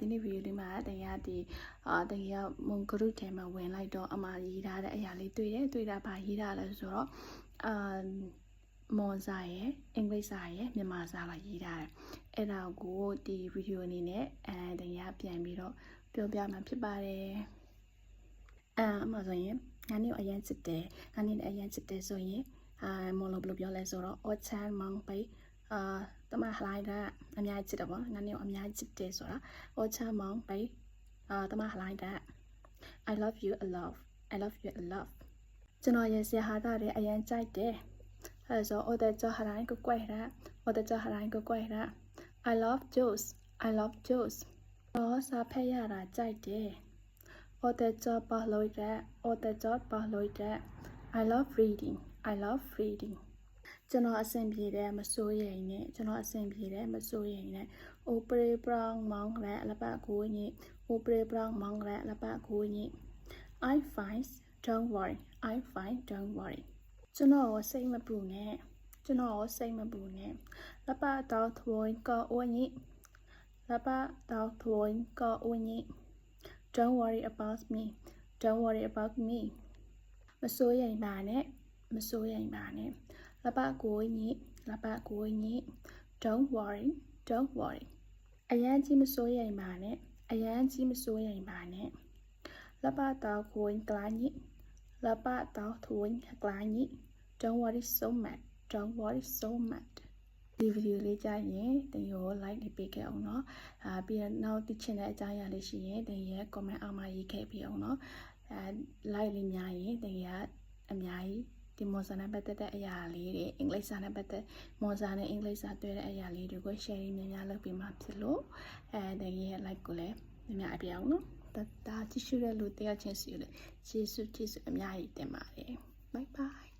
ဒီနေ့ဗီဒီယိုလေးမှာတကယ်ဒီအာတကယ်မွန်ဂရုထဲမှာဝင်လိုက်တော့အမရေးထားတဲ့အရာလေးတွေ့တယ်တွေ့တာဘာရေးထားလဲဆိုတော့အာမွန်စာရယ်အင်္ဂလိပ်စာရယ်မြန်မာစာလာရေးထားတယ်အဲ့ဒါကိုဒီဗီဒီယိုအနေနဲ့အဲတကယ်ပြန်ပြီးတော့ပြောပြမှာဖြစ်ပါတယ်အာအမဆိုရင်ငါနေအရင်စစ်တယ်ငါနေအရင်စစ်တယ်ဆိုရင်အာမွန်လို့ဘယ်လိုပြောလဲဆိုတော့ all time mong pai အာတမလှိုင်းတာအများကြီးချစ်တယ်ပေါ့ငါနေအများကြီးချစ်တယ်ဆိုတာ all time mong pai အာတမလှိုင်းတာ I love you a lot I love you a lot ကျွန်တော်ရဲ့ဆရာဟာတာတွေအရင်ကြိုက်တယ်အဲဆို order ကြဟရိုင်းကိုကွဲတာ order ကြဟရိုင်းကိုကွဲတာ I love Juice I love Juice တော့စာဖက်ရတာကြိုက်တယ် order ကြပါလို့တဲ့ order ကြပါလို့တဲ့ I love reading I love reading ကျွန်တော်အဆင်ပြေတယ်မစိုးရိမ်နဲ့ကျွန်တော်အဆင်ပြေတယ်မစိုးရိမ်နဲ့ opere brown မောင်းလဲလပတ်ကိုညိ opere brown မောင်းလဲလပတ်ကိုညိ I fine don't worry I fine don't worry ကျွန်တော်ကိုစိတ်မပူနဲ့ကျွန်တော်ကိုစိတ်မပူနဲ့လပတ်တော့ထွင်ကောအိုညိလပတ်တော့ထွင်ကောအိုညိ Don't worry about me Don't worry about me မစိုးရိမ်ပါနဲ့မစိုးရိမ်ပါနဲ့ လပကိုညိလပကိုညိ Don't worry Don't worry အရန်ကြီးမစိုးရိမ်ပါနဲ့အရန်ကြီးမစိုးရိမ်ပါနဲ့လပတော့ကိုကလာညိလပတော့ထွင်ကလာညိ Don't worry so much Don't worry so much ဒီဗီဒီယိုလေးကြာရင်တင်ရော like လေးပေးခဲ့အောင်เนาะအာပြီးတော့နောက်သိချင်တဲ့အကြောင်းအရာလေးရှိရင်တင်ရဲ့ comment အောက်မှာရေးခဲ့ပြီးအောင်เนาะအဲ like လေးများရင်တင်ရအများကြီး ဒီမွန်စာနဲ့ပတ်သက်တဲ့အရာလေးတွေအင်္ဂလိပ်စာနဲ့ပတ်သက်မွန်စာနဲ့အင်္ဂလိပ်စာတွေ့တဲ့အရာလေးတွေကို share ရင်းများများလုပ်ပြီးမှဖြစ်လို့အဲတကယ်ရဲ့ like ကိုလည်းများများအပြောင်းနော်ဒါကြည့်ရှုတဲ့လူတယောက်ချင်းစီကိုလည်းကျေးဇူးကျေးဇူးအများကြီးတင်ပါတယ် bye bye